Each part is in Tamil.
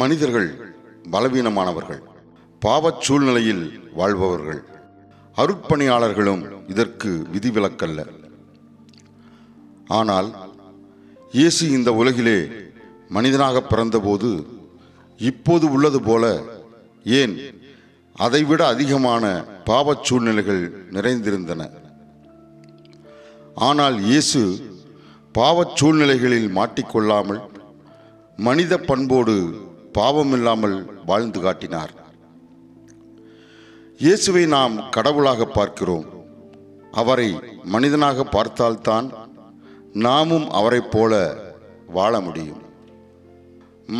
மனிதர்கள் பலவீனமானவர்கள் பாவச் சூழ்நிலையில் வாழ்பவர்கள். அருட்பணியாளர்களும் இதற்கு விதிவிலக்கல்ல. ஆனால் இயேசு இந்த உலகிலே மனிதனாக பிறந்தபோது இப்போது உள்ளது போல ஏன் அதைவிட அதிகமான பாவச் சூழ்நிலைகள் நிறைந்திருந்தன. ஆனால் இயேசு பாவச் சூழ்நிலைகளில் மாட்டிக்கொள்ளாமல் மனித பண்போடு பாவமில்லாமல் வாழ்ந்து காட்டினார். இயேசுவை நாம் கடவுளாக பார்க்கிறோம். அவரை மனிதனாக பார்த்தால்தான் நாமும் அவரைப் போல வாழ முடியும்.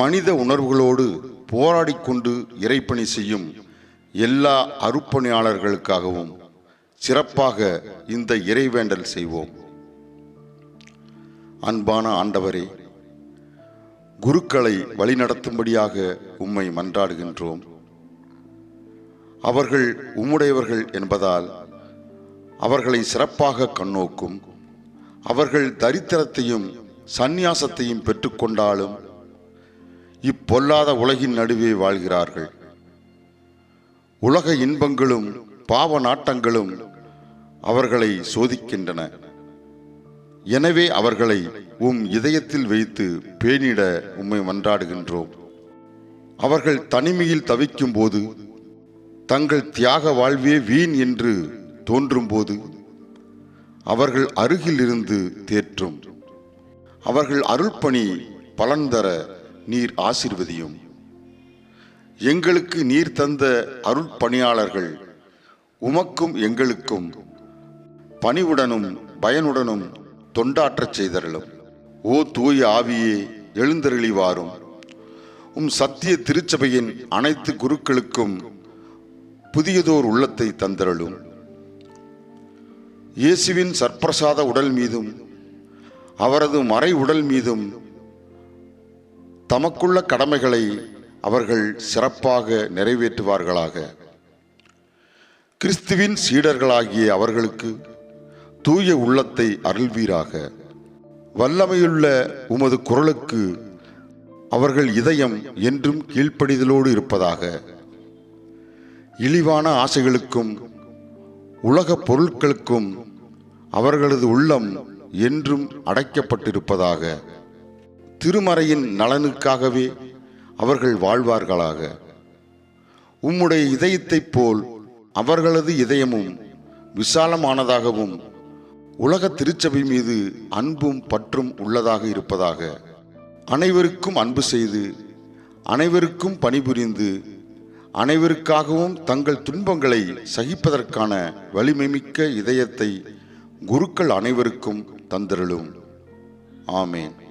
மனித உணர்வுகளோடு போராடிக்கொண்டு இறைப்பணி செய்யும் எல்லா அருப்பணியாளர்களுக்காகவும் சிறப்பாக இந்த இறைவேண்டல் செய்வோம். அன்பான ஆண்டவரே குருக்களை வழிநடத்தும்படியாக உம்மை மன்றாடுகின்றோம். அவர்கள் உம்முடையவர்கள் என்பதால் அவர்களை சிறப்பாக கண்ணோக்கும். அவர்கள் தரித்திரத்தையும் சந்நியாசத்தையும் பெற்றுக்கொண்டாலும் இப்பொல்லாத உலகின் நடுவே வாழ்கிறார்கள். உலக இன்பங்களும் பாவ நாட்டங்களும் அவர்களை சோதிக்கின்றன. எனவே அவர்களை உம் இதயத்தில் வைத்து பேணிட உம்மை மன்றாடுகின்றோம். அவர்கள் தனிமையில் தவிக்கும் போது தங்கள் தியாக வாழ்வே வீண் என்று தோன்றும்போது அவர்கள் அருகில் இருந்து தேற்றும். அவர்கள் அருள்பணி பலன் தர நீர் ஆசிர்வதியும். எங்களுக்கு நீர் தந்த அருட்பணியாளர்கள் உமக்கும் எங்களுக்கும் பணிவுடனும் பயனுடனும் தொண்டாற்றச் செய்தருளும். ஓ தூய ஆவியே எழுந்தருளி வாரும் உம் சத்திய திருச்சபையின் அனைத்து குருக்களுக்கும் புதியதோர் உள்ளத்தை தந்தருளும். இயேசுவின் சற்பிரசாத உடல் மீதும் அவரது மறை உடல் மீதும் தமக்குள்ள கடமைகளை அவர்கள் சிறப்பாக நிறைவேற்றுவார்களாக. கிறிஸ்துவின் சீடர்களாகிய அவர்களுக்கு தூய உள்ளத்தை அருள்வீராக. வல்லமையுள்ள உமது குரலுக்கு அவர்கள் இதயம் என்றும் கீழ்ப்படிதலோடு இருப்பதாக. இழிவான ஆசைகளுக்கும் உலகப் பொருட்களுக்கும் அவர்களது உள்ளம் என்றும் அடைக்கப்பட்டிருப்பதாக. திருமறையின் நலனுக்காகவே அவர்கள் வாழ்வார்களாக. உம்முடைய இதயத்தைப் போல் அவர்களது இதயமும் விசாலமானதாகவும் உலக திருச்சபை மீது அன்பும் பற்றும் உள்ளதாக இருப்பதாக அனைவருக்கும் அன்பு செய்து அனைவருக்கும் பணிபுரிந்து அனைவருக்காகவும் தங்கள் துன்பங்களை சகிப்பதற்கான வலிமைமிக்க இதயத்தை குருக்கள் அனைவருக்கும் தந்தருளும். ஆமேன்.